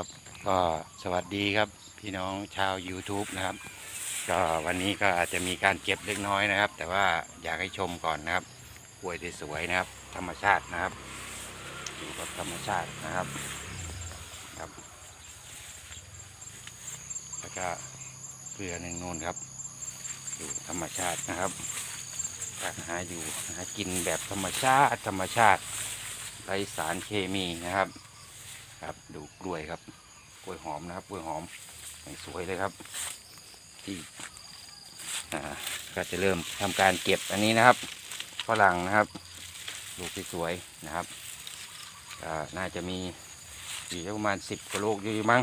ครับก็สวัสดีครับพี่น้องชาว YouTube นะครับ ก็วันนี้ก็อาจจะมีการเก็บเล็กน้อยนะครับ แต่ว่าอยากให้ชมก่อนนะครับกล้วยสวยๆนะครับ ธรรมชาตินะครับ อยู่กับธรรมชาตินะครับครับ แล้วก็เกลือหนึ่งนูนครับ อยู่ธรรมชาตินะครับก็หาอยู่หากินแบบธรรมชาติธรรมชาติไร้สารเคมีนะครับ ครับ ดูกล้วยครับ กล้วยหอมนะครับ กล้วยหอมอย่างสวยเลยครับ ที่อ่าก็จะเริ่มทำการเก็บอันนี้นะครับฝรั่งนะครับลูกสวยนะครับน่าจะมีอยู่ประมาณสิบกว่าลูกอยู่มั้ง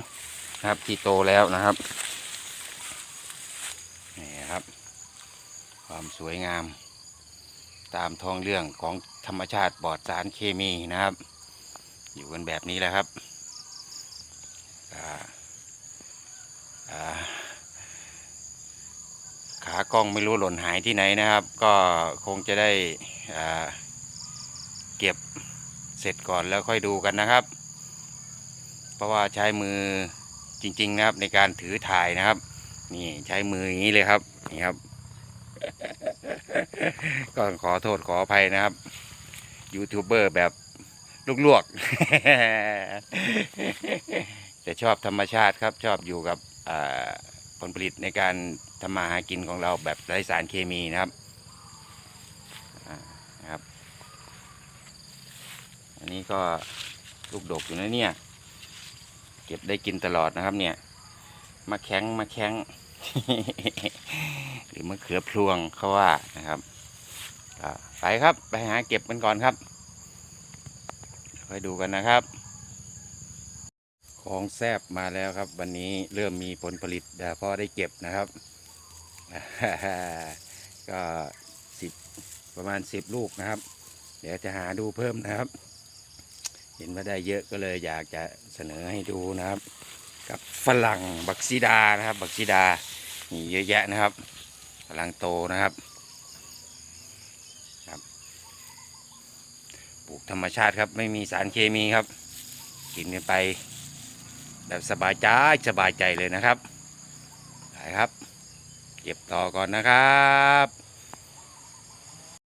นะครับ ที่โตแล้วนะครับนี่ครับ ความสวยงาม ตามท้องเรื่องของธรรมชาติปลอดสารเคมีนะครับ อยู่กันแบบนี้แหละครับขากล้องไม่รู้หล่นหายที่ไหนนะครับ ก็คงจะได้เก็บเสร็จก่อนแล้วค่อยดูกันนะครับ เพราะว่าใช้มือจริง ๆ นะครับ ในการถือถ่ายนะครับ นี่ใช้มืออย่างนี้เลยครับนี่ครับ ก็ขอโทษขออภัยนะครับยูทูบเบอร์แบบ ลวกๆ แต่ชอบธรรมชาติครับชอบอยู่กับผลผลิตในการทำมาหากินของเราแบบไร้สารเคมีนะครับนะครับ อันนี้ก็ลูกดกอยู่นะเนี่ย เก็บได้กินตลอดนะครับเนี่ยมาแข้งมาแข้งหรือมะเขือพลวงเขาว่านะครับไปครับไปหาเก็บกันก่อนครับ ค่อยดูกันนะครับ ของแซบมาแล้วครับ วันนี้เริ่มมีผลผลิตแต่พอได้เก็บนะครับ ก็สิบประมาณสิบลูกนะครับ เดี๋ยวจะหาดูเพิ่มนะครับ เห็นว่าได้เยอะก็เลยอยากจะเสนอให้ดูนะครับ กับฝรั่งบักซีดานะครับ บักซีดานี่เยอะแยะนะครับกำลังโตนะครับ ปลูกธรรมชาติครับ ไม่มีสารเคมีครับ กินกันไป แบบสบายใจสบายใจเลยนะครับไปครับ เก็บต่อก่อนนะครับ